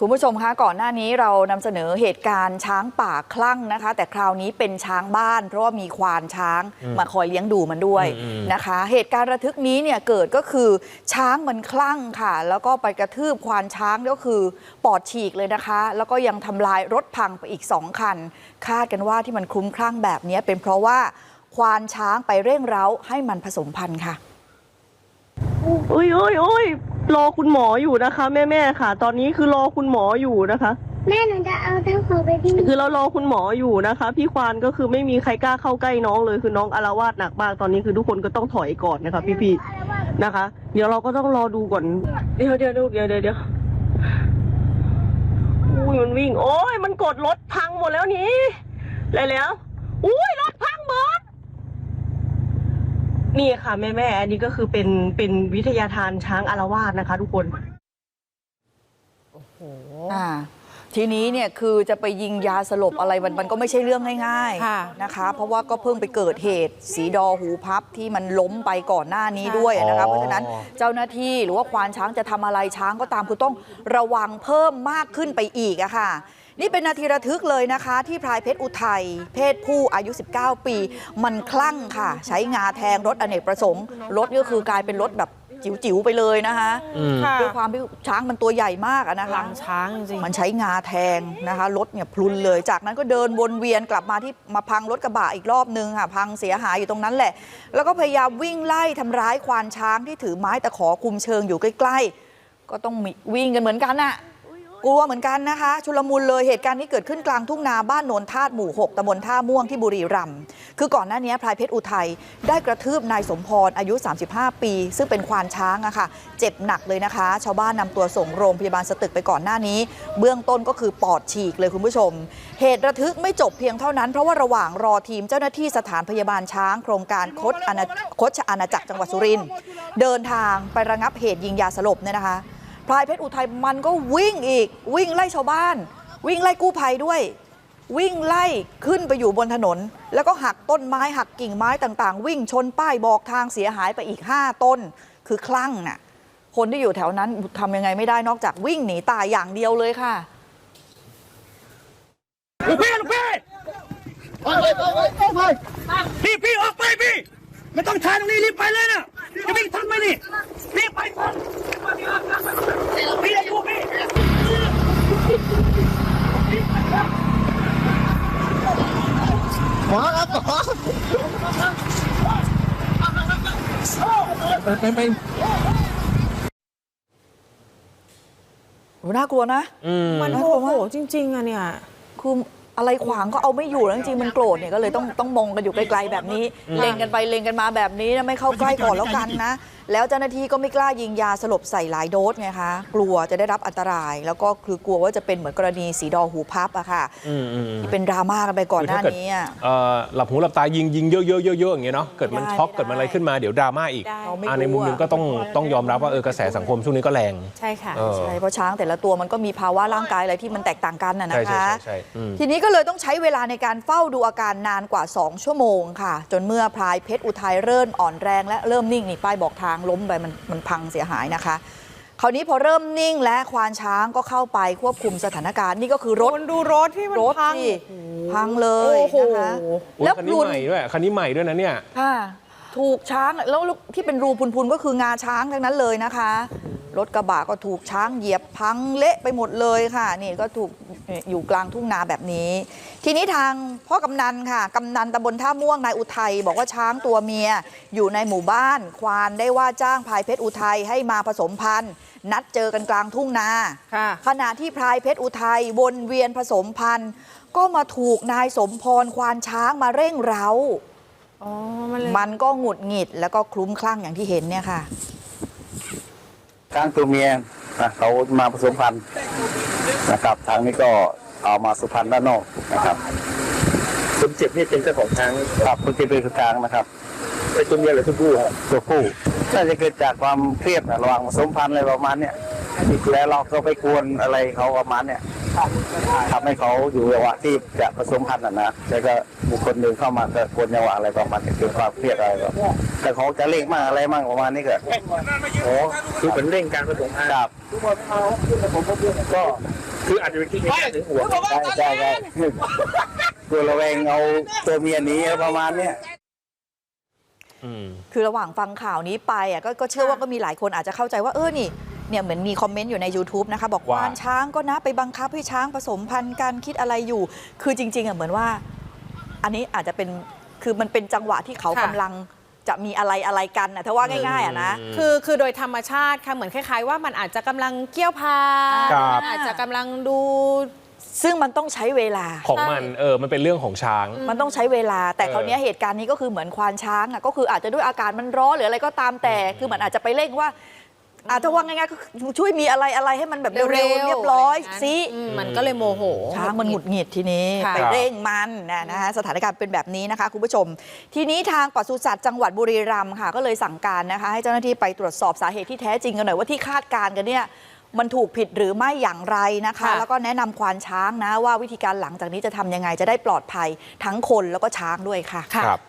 คุณผู้ชมคะก่อนหน้านี้เรานำเสนอเหตุการณ์ช้างป่าคลั่งนะคะ แต่คราวนี้เป็นช้างบ้าน เพราะว่ามีควานช้างมาคอยเลี้ยงดูมันด้วยอืมนะคะ เหตุการณ์ระทึกนี้เนี่ยเกิดก็คือช้างมันคลั่งค่ะ แล้วก็ไปกระทืบควานช้างก็คือปอดฉีกเลยนะคะ แล้วก็ยังทำลายรถพังไปอีกสองคัน คาดกันว่าที่มันคลุ้มคลั่งแบบนี้เป็นเพราะว่าควานช้างไปเร่งเร้าให้มันผสมพันธุ์ค่ะโอ้ยโอ้ยโอ้ย รอคุณหมออยู่นะคะ แม่แม่ๆค่ะ ตอนนี้คือรอคุณหมออยู่นะคะ แม่หนูจะเอาเท้าของไปที่คือเรารอคุณหมออยู่นะคะ พี่ควานก็คือไม่มีใครกล้าเข้าใกล้น้องเลยคือน้องอารวาสหนักมากตอนนี้คือทุกคนก็ต้องถอยก่อนนะคะ พี่ๆนะคะ เดี๋ยวเราก็ต้องรอดูก่อนเดี๋ยวเดี๋ยวเดี๋ยวเดี๋ยวเดี๋ยวเดี๋ยวอุ้ยมันวิ่ง โอ้ยมันกดรถพังหมดแล้วนี่อะไรแล้วอุ้ยรถพังหมด นี่ค่ะแม่แม่ๆอันนี้ก็คือเป็นเป็นวิทยาทานช้างอารวาสนะคะ ทุกคนอ่า ทีนี้เนี่ยคือจะไปยิงยาสลบอะไรมันมันก็ไม่ใช่เรื่องง่ายค่ะ ๆนะคะ เพราะว่าก็เพิ่งไปเกิดเหตุ สีดอหูพับที่มันล้มไปก่อนหน้านี้ด้วยนะคะอ๋อเพราะฉะนั้นเจ้าหน้าที่หรือว่าควานช้างจะทำอะไรช้างก็ตามคือต้องระวังเพิ่มมากขึ้นไปอีกอะค่ะ นี่เป็นนาทีระทึกเลยนะคะ ที่พลายเพชรอุทัยเพศผู้อายุ 19 ปี มันคลั่งค่ะ ใช้งาแทงรถอเนกประสงค์รถก็คือกลายเป็นรถแบบ จิ๋วๆไปเลยนะคะอืมค่ะด้วยความที่ช้างมันตัวใหญ่มากอะนะหลัคะงช้างจริงมันใช้งาแทงนะคะรถเนี่ยพลุนเลย จากนั้นก็เดินวนเวียนกลับมาที่มาพังรถกระบะอีกรอบนึงค่ะพังเสียหายอยู่ตรงนั้นแหละ แล้วก็พยายามวิ่งไล่ทำร้ายควานช้างที่ถือไม้ตะขอคุมเชิงอยู่ใกล้ๆ ก็ต้องมีวิ่งกันเหมือนกันน่ะ กลัวเหมือนกันนะคะ ชุลมุนเลยเหตุการณ์นี้เกิดขึ้นกลางทุ่งนาบ้านโนนธาตุหมู่ 6ตำบลท่าม่วงที่บุรีรัมย์คือก่อนหน้านี้พลายเพชรอุทัยได้กระทืบนายสมพรอายุ 35 ปี ซึ่งเป็นควานช้างอะค่ะ เจ็บหนักเลยนะคะ ชาวบ้านนำตัวส่งโรงพยาบาลสตึกไปก่อนหน้านี้ เบื้องต้นก็คือปอดฉีกเลยคุณผู้ชม เหตุระทึกไม่จบเพียงเท่านั้นเพราะว่าระหว่างรอทีมเจ้าหน้าที่สถานพยาบาลช้าง โครงการคดอาณาคดอาณาจักรจังหวัดสุรินทร์เดินทางไประงับเหตุยิงยาสลบเนี่ยนะคะ พลายเพชรอุทัยมันก็วิ่งอีก วิ่งไล่ชาวบ้าน วิ่งไล่กู้ภัยด้วย วิ่งไล่ขึ้นไปอยู่บนถนน แล้วก็หักต้นไม้หักกิ่งไม้ต่างๆ วิ่งชนป้ายบอกทางเสียหายไปอีก 5 ต้น คือคลั่งน่ะคนที่อยู่แถวนั้นทำยังไงไม่ได้นอกจากวิ่งหนีตายอย่างเดียวเลยค่ะลูกพี่ลูกพี่พี่พี่ออกไปพี่ไม่ต้องช้าตรงนี้รีบไปเลยนะจะวิ่งทันไหมนี่รีบไปก่อน โหน่ากลัวนะอืมมันน่าโมกลัวโหมากจริง ๆอะเนี่ย คือ อะไรขวางก็เอาไม่อยู่แล้วจริงๆมันโกรธเนี่ยก็เลยต้องต้องมองกันอยู่ไกลๆแบบนี้ เล็งกันไปเล็งกันมาแบบนี้นะไม่เข้าใกล้ก่อนแล้วกันนะ แล้วเจ้าหน้าที่ก็ไม่กล้ายิงยาสลบใส่หลายโดสไงคะกลัวจะได้รับอันตราย แล้วก็คือกลัวว่าจะเป็นเหมือนกรณีสีดอหูพับอะค่ะอืมอืมที่เป็นดราม่ากันไปก่อนหน้านี้อะเอ่อหลับหูหลับตายิงยิงเยอะๆเยอะๆอย่างเงี้ยเนาะเกิดมันไม่ได้ช็อกไม่ได้เกิดมันอะไรขึ้นมาเดี๋ยวดราม่าอีกได้เราไม่อ่าในรู้มุมหนึงอะก็ต้องต้องยอมรับว่าเออกระแสสังคมช่วงนี้ก็แรงใช่ค่ะเออใช่เพราะช้างแต่ละตัวมันก็มีภาวะร่างกายอะไรที่มันแตกต่างกันนะใช่นะใช่คะใช่ใช่อืมทีนี้ก็เลยต้องใช้เวลาในการเฝ้าดูอาการนานกว่า 2 ชั่วโมงค่ะ จนเมื่อพลายเพชรอุทัยเริ่มอ่อนแรงและเริ่มนิ่งนี่ป้ายบอกทางล้มไปมันมันพังเสียหายนะคะคราวนี้พอเริ่มนิ่งและควานช้างก็เข้าไปควบคุมสถานการณ์นี่ก็คือรถคนดูรถที่มันรถพังที่พังเลยโอ้โหนะคะอุ๊ยแล้วคันพนี้ลุนใหม่ด้วยคันนี้ใหม่ด้วยนะเนี่ยค่ะถูกช้างแล้วที่เป็นรูพุนๆก็คืองาช้างทั้งนั้นเลยนะคะ รถกระบะก็ถูกช้างเหยียบพังเละไปหมดเลยค่ะ นี่ก็ถูกอยู่กลางทุ่งนาแบบนี้ ทีนี้ทางพ่อกำนันค่ะกำนันตำบลท่าม่วงนายอุทัยบอกว่าช้างตัวเมียอยู่ในหมู่บ้าน ควานได้ว่าจ้างพลายเพชรอุทัยให้มาผสมพันธุ์ นัดเจอกันกลางทุ่งนาค่ะขณะที่พลายเพชรอุทัยวนเวียนผสมพันธุ์ ก็มาถูกนายสมพรควานช้างมาเร่งเร้าอ๋อมันเลยมันก็หงุดหงิดแล้วก็คลุ้มคลั่งอย่างที่เห็นเนี่ยค่ะ ช้างตัวเมียนะเขามาผสมพันธุ์นะครับ ทางนี้ก็เอามาสุพรรณด้านนอกนะครับคนเจ็บนี่เป็นเจ้าของช้างครับคนที่เป็นช้างนะครับไอ้ตัวเมียหรือตัวผู้ครับตัวผู้น่าจะเกิดจากความเครียดนะระหว่างผสมพันธุ์อะไรประมาณเนี้ยแล้วเราก็ไปกวนอะไรเขาประมาณเนี้ย ทำให้เขาอยู่ระหว่างที่จะผสมพันธุ์น่ะนะแล้วก็บุคคลหนึ่งเข้ามาก็กวนจังหวะอะไรประมาณนี้เกิดความเครียดอะไรแบบแต่เขาจะเร่งมากอะไรมากประมาณนี้ก็โอ้คือเป็นเร่งการผสมพันธุ์ครับก็คืออาจจะเป็นที่นี้ถึงหัวใช่ใช่ใช่ตัวระแวงเอาตัวเมียหนี้ประมาณเนี้ยอืมคือระหว่างฟังข่าวนี้ไปอะก็ก็เชื่อว่าก็มีหลายคนอาจจะเข้าใจว่าเออนี่ เนี่ยเหมือนมีคอมเมนต์อยู่ใน YouTube นะคะบอกว่าวานช้างก็นะไปบังคับให้ช้างผสมพันธุ์กันคิดอะไรอยู่ คือจริงๆอะเหมือนว่า อันนี้อาจจะเป็นคือมันเป็นจังหวะที่เขาค่ะ กำลังจะมีอะไรอะไรกันนะถ้าว่าง่ายๆอะนะคือคือโดยธรรมชาติค่ะเหมือนคล้ายๆ ว่ามันอาจจะกำลังเกี่ยวพาครับมันอาจจะกำลังดู ซึ่งมันต้องใช้เวลา ของมันเออมันเป็นเรื่องของช้าง มันต้องใช้เวลา แต่เออ คราวเนี้ยเหตุการณ์นี้ก็คือเหมือนควานช้างอะก็คืออาจจะด้วยอาการมันร้อนหรืออะไรก็ตามแต่ คือมันอาจจะไปเร่งว่า อาจจะว่าง่ายๆก็คือช่วยมีอะไรอะไรให้มันแบบเร็วๆเรียบร้อยะไางนั้นสิอืมมันก็เลยโมโห ช้างมันหงุดหงิดทีนี้ค่ะ ไปเร่งมันนะนะคะสถานการณ์เป็นแบบนี้นะคะคุณผู้ชม ทีนี้ทางปศุสัตว์จังหวัดบุรีรัมย์ค่ะ ก็เลยสั่งการนะคะ ให้เจ้าหน้าที่ไปตรวจสอบสาเหตุที่แท้จริงกันหน่อยว่าที่คาดการณ์กันเนี่ยมันถูกผิดหรือไม่อย่างไรนะคะ ค่ะ แล้วก็แนะนำควานช้างนะว่าวิธีการหลังจากนี้จะทำยังไงจะได้ปลอดภัยทั้งคนแล้วก็ช้างด้วยค่ะ ครับ